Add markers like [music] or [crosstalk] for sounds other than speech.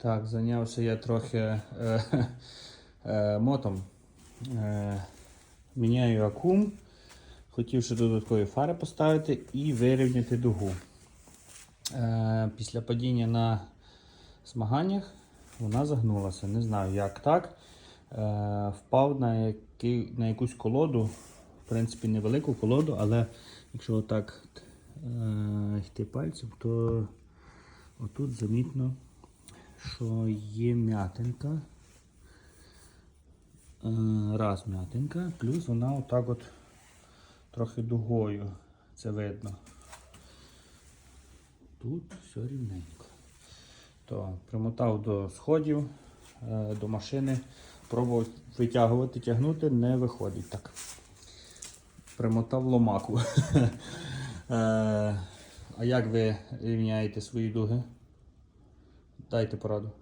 Так, зайнявся я трохи е, [laughs] е, мотом. Е, міняю акум. Хотів ще додаткові фари поставити і вирівняти дугу. Е, після падіння на змаганнях вона загнулася. Не знаю, як так. Е, впав на, який, на якусь колоду, в принципі, невелику колоду, але якщо отак е, йти пальцем, то отут замітно, що є м'ятинка. Е, раз м'ятинка, плюс вона отак от трохи дугою. Це видно. Тут все рівненько. То примотав до сходів, е, до машини, пробував витягувати, тягнути, не виходить так. Примотав ломаку. [laughs] Е, А як ви рівняєте свої дуги? Дайте пораду.